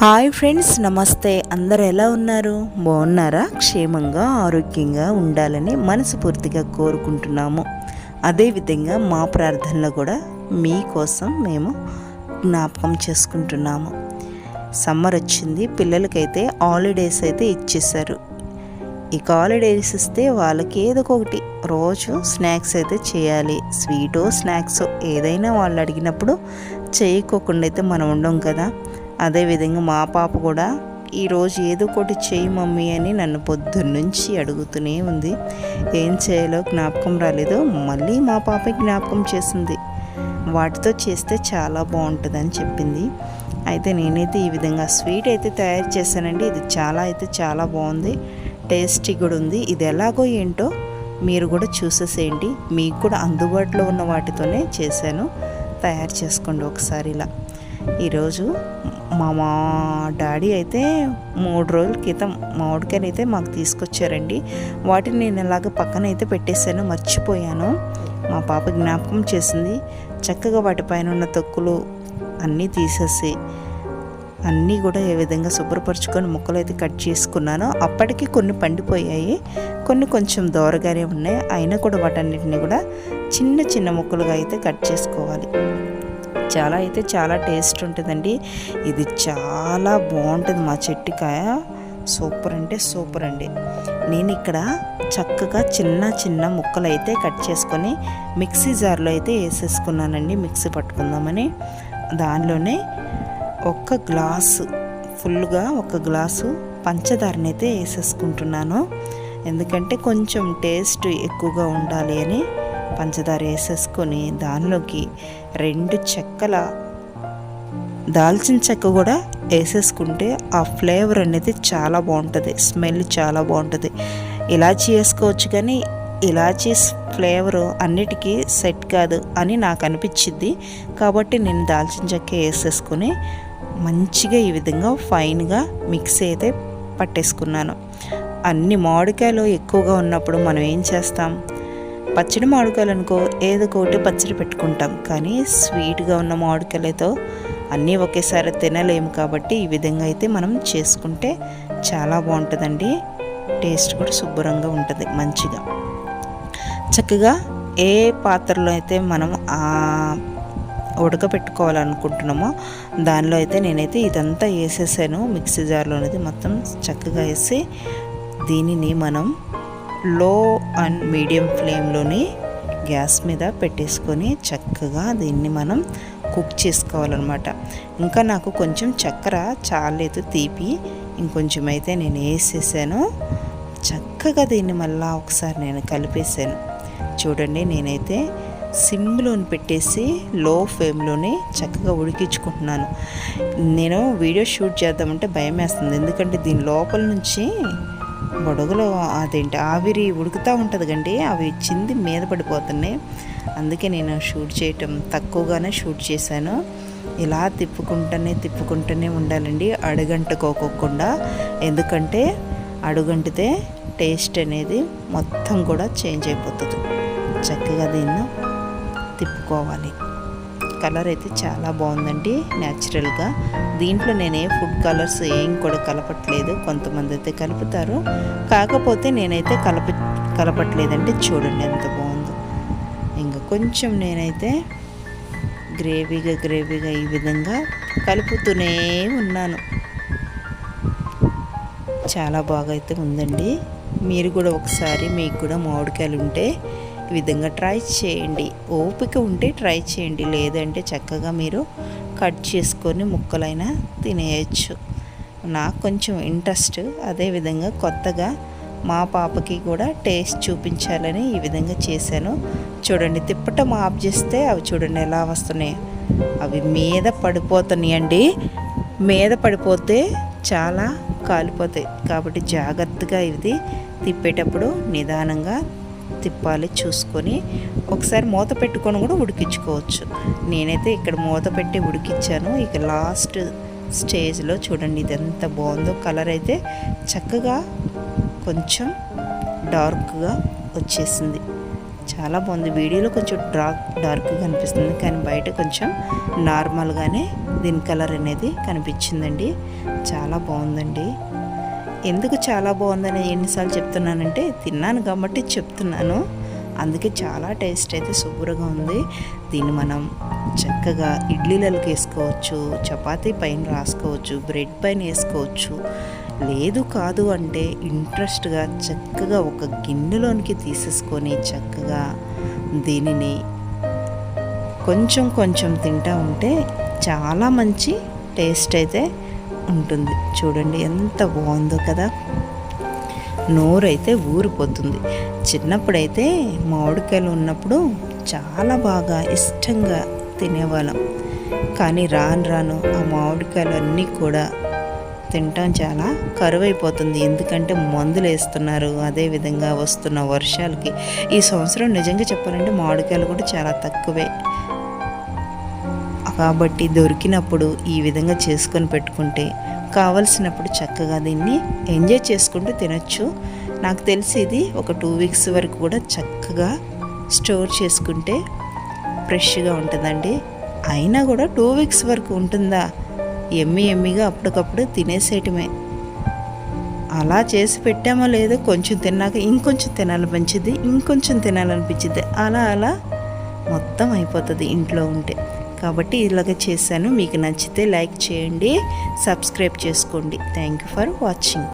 Hi friends నమస్తే. అందరు ఎలా ఉన్నారు? బాగున్నారా? క్షేమంగా ఆరోగ్యంగా ఉండాలని మనస్ఫూర్తిగా కోరుకుంటున్నాము. అదేవిధంగా మా ప్రార్థనలో కూడా మీకోసం మేము జ్ఞాపకం చేసుకుంటున్నాము. సమ్మర్ వచ్చింది పిల్లలకైతే హాలిడేస్ అయితే ఇచ్చేసారు ఇక హాలిడేస్ ఇస్తే వాళ్ళకి ఏదో ఒకటి రోజు స్నాక్స్ అయితే చేయాలి. స్వీటో స్నాక్స్ ఏదైనా వాళ్ళు అడిగినప్పుడు చేయకోకుండా అయితే మనం ఉండం కదా. అదేవిధంగా మా పాప కూడా ఈరోజు ఏదో ఒకటి చేయి మమ్మీ అని నన్ను పొద్దున్నుంచి అడుగుతూనే ఉంది. ఏం చేయాలో జ్ఞాపకం రాలేదు మళ్ళీ మా పాప జ్ఞాపకం చేసింది. వాటితో చేస్తే చాలా బాగుంటుందని చెప్పింది. అయితే నేనైతే ఈ విధంగా స్వీట్ అయితే తయారు చేశానండి. ఇది చాలా అయితే చాలా బాగుంది. టేస్టీ కూడా ఉంది. ఇది ఎలాగో ఏంటో మీరు కూడా చూసేసేయండి. మీకు కూడా అందుబాటులో ఉన్న వాటితోనే చేశాను. తయారు చేసుకోండి ఒకసారి ఇలా. ఈరోజు మా మా డాడీ అయితే మూడు రోజుల క్రితం మామిడికాయలు అయితే మాకు తీసుకొచ్చారండి. వాటిని నేను ఇలాగ పక్కన అయితే పెట్టేశాను మర్చిపోయాను. మా పాప జ్ఞాపకం చేసింది చక్కగా వాటిపైన ఉన్న తొక్కులు అన్నీ తీసేసి అన్నీ కూడా ఏ విధంగా శుభ్రపరచుకొని ముక్కలు అయితే కట్ చేసుకున్నానో. అప్పటికి కొన్ని పండిపోయాయి కొన్ని కొంచెం దోరగానే ఉన్నాయి. అయినా కూడా వాటన్నిటిని కూడా చిన్న చిన్న ముక్కలుగా అయితే కట్ చేసుకోవాలి. చాలా అయితే చాలా టేస్ట్ ఉంటుందండి. ఇది చాలా బాగుంటుంది మా చెట్టుకాయ. సూపర్ అంటే సూపర్ అండి. నేను ఇక్కడ చక్కగా చిన్న చిన్న ముక్కలు అయితే కట్ చేసుకొని మిక్సీ జార్లో అయితే వేసేసుకున్నానండి. మిక్సీ పట్టుకుందామని. దానిలోనే ఒక్క గ్లాసు ఫుల్గా ఒక గ్లాసు పంచదారని అయితే వేసేసుకుంటున్నాను. ఎందుకంటే కొంచెం టేస్ట్ ఎక్కువగా ఉండాలి అని పంచదార వేసేసుకొని దానిలోకి రెండు చెక్కల దాల్చిన చెక్క కూడా వేసేసుకుంటే ఆ ఫ్లేవర్ అనేది చాలా బాగుంటుంది. స్మెల్ చాలా బాగుంటుంది. ఇలాచీ వేసుకోవచ్చు కానీ ఇలాచీ ఫ్లేవర్ అన్నిటికీ సెట్ కాదు అని నాకు అనిపించింది. కాబట్టి నేను దాల్చిన చెక్క వేసేసుకొని మంచిగా ఈ విధంగా ఫైన్గా మిక్స్ అయితే పట్టేసుకున్నాను. అన్ని మామిడికాయలు ఎక్కువగా ఉన్నప్పుడు మనం ఏం చేస్తాం? పచ్చడి మామిడికాయలు అనుకో ఏదో ఒకటి పచ్చడి పెట్టుకుంటాం. కానీ స్వీట్గా ఉన్న మామిడికాయలతో అన్నీ ఒకేసారి తినలేము కాబట్టి ఈ విధంగా అయితే మనం చేసుకుంటే చాలా బాగుంటుందండి. టేస్ట్ కూడా శుభ్రంగా ఉంటుంది మంచిగా. చక్కగా ఏ పాత్రలో అయితే మనం ఉడకపెట్టుకోవాలనుకుంటున్నామో దానిలో అయితే నేనైతే ఇదంతా వేసేసాను. మిక్సీ జార్లో అనేది మొత్తం చక్కగా వేసి దీనిని మనం లో అండ్ మీడియం ఫ్లేమ్లోని గ్యాస్ మీద పెట్టేసుకొని చక్కగా దీన్ని మనం కుక్ చేసుకోవాలన్నమాట. ఇంకా నాకు కొంచెం చక్కెర చాలేదు తీపి ఇంకొంచెం అయితే నేను వేసేసాను. చక్కగా దీన్ని మళ్ళీ ఒకసారి నేను కలిపేసాను. చూడండి నేనైతే సిమ్లోని పెట్టేసి లో ఫ్లేమ్లోనే చక్కగా ఉడికించుకుంటున్నాను. నేను వీడియో షూట్ చేద్దామంటే భయం వేస్తుంది ఎందుకంటే దీని లోపల నుంచి బొడగలో అదేంటి ఆవిరి ఉడుకుతూ ఉంటుంది కండి అవి చింది మీద పడిపోతున్నాయి. అందుకే నేను షూట్ చేయటం తక్కువగానే షూట్ చేశాను. ఇలా తిప్పుకుంటూనే తిప్పుకుంటూనే ఉండాలండి అడుగంటుకోకుండా ఎందుకంటే అడుగంటితే టేస్ట్ అనేది మొత్తం కూడా చేంజ్ అయిపోతుంది. చక్కగా దీన్ని తిప్పుకోవాలి. కలర్ అయితే చాలా బాగుందండి న్యాచురల్గా. దీంట్లో నేనే ఫుడ్ కలర్స్ ఏం కూడా కలపట్లేదు కొంతమంది అయితే కలుపుతారు. కాకపోతే నేనైతే కలప కలపట్లేదండి చూడండి ఎంత బాగుందో. ఇంకా కొంచెం నేనైతే గ్రేవీగా గ్రేవీగా ఈ విధంగా కలుపుతూనే ఉన్నాను. చాలా బాగా అయితే ఉందండి. మీరు కూడా ఒకసారి మీకు కూడా మామిడికాయలు ఉంటే ఈ విధంగా ట్రై చేయండి. ఓపిక ఉంటే ట్రై చేయండి. లేదంటే చక్కగా మీరు కట్ చేసుకొని ముక్కలైనా తినేయచ్చు. నాకు కొంచెం ఇంట్రెస్ట్. అదేవిధంగా కొత్తగా మా పాపకి కూడా టేస్ట్ చూపించాలని ఈ విధంగా చేశాను. చూడండి తిప్పటం ఆఫ్ చేస్తే అవి చూడండి ఎలా వస్తున్నాయి. అవి మీద పడిపోతున్నాయండి మీద పడిపోతే చాలా కాలిపోతాయి. కాబట్టి జాగ్రత్తగా ఇది తిప్పేటప్పుడు నిదానంగా తిప్పాలి చూసుకొని ఒకసారి మూత పెట్టుకొని కూడా ఉడికించుకోవచ్చు. నేనైతే ఇక్కడ మూత పెట్టి ఉడికించాను ఇక లాస్ట్ స్టేజ్లో చూడండి ఇది ఎంత బాగుందో. కలర్ అయితే చక్కగా కొంచెం డార్క్గా వచ్చేసింది. చాలా బాగుంది. వీడియోలో కొంచెం డార్క్ డార్క్గా అనిపిస్తుంది కానీ బయట కొంచెం నార్మల్గానే దీని కలర్ అనేది కనిపించిందండి. చాలా బాగుందండి. ఎందుకు చాలా బాగుందని ఎన్నిసార్లు చెప్తున్నానంటే తిన్నాను కాబట్టి చెప్తున్నాను. అందుకే చాలా టేస్ట్ అయితే శుభ్రంగా ఉంది. దీన్ని మనం చక్కగా ఇడ్లీలలోకి వేసుకోవచ్చు చపాతీ పైన రాసుకోవచ్చు బ్రెడ్ పైన వేసుకోవచ్చు. లేదు కాదు అంటే ఇంట్రెస్ట్గా చక్కగా ఒక గిన్నెలోనికి తీసేసుకొని చక్కగా దీనిని కొంచెం కొంచెం తింటా ఉంటే చాలా మంచి టేస్ట్ అయితే ఉంటుంది. చూడండి ఎంత బాగుందో కదా. నోరైతే ఊరిపోతుంది. చిన్నప్పుడైతే మామిడికాయలు ఉన్నప్పుడు చాలా బాగా ఇష్టంగా తినేవాళ్ళం. కానీ రాను రాను ఆ మామిడికాయలు అన్నీ కూడా తింటాం చాలా కరువైపోతుంది. ఎందుకంటే మందులు వేస్తున్నారు. అదేవిధంగా వస్తున్న వర్షాలకి. ఈ సంవత్సరం నిజంగా చెప్పాలంటే మామిడికాయలు కూడా చాలా తక్కువే. కాబట్టి దొరికినప్పుడు ఈ విధంగా చేసుకొని పెట్టుకుంటే కావలసినప్పుడు చక్కగా దీన్ని ఎంజాయ్ చేసుకుంటూ తినచ్చు. నాకు తెలిసి ఇది ఒక టూ వీక్స్ వరకు కూడా చక్కగా స్టోర్ చేసుకుంటే ఫ్రెష్గా ఉంటుందండి. అయినా కూడా టూ వీక్స్ వరకు ఉంటుందా? ఎమ్మి ఎమ్మిగా అప్పటికప్పుడు తినేసేయటమే. అలా చేసి పెట్టామో లేదో కొంచెం తిన్నాక ఇంకొంచెం తినాలనిపించింది ఇంకొంచెం తినాలనిపించింది అలా అలా మొత్తం అయిపోతుంది ఇంట్లో ఉంటే. కాబట్టి ఇలాగ చేశాను. మీకు నచ్చితే లైక్ చేయండి సబ్స్క్రైబ్ చేసుకోండి. Thank you for watching.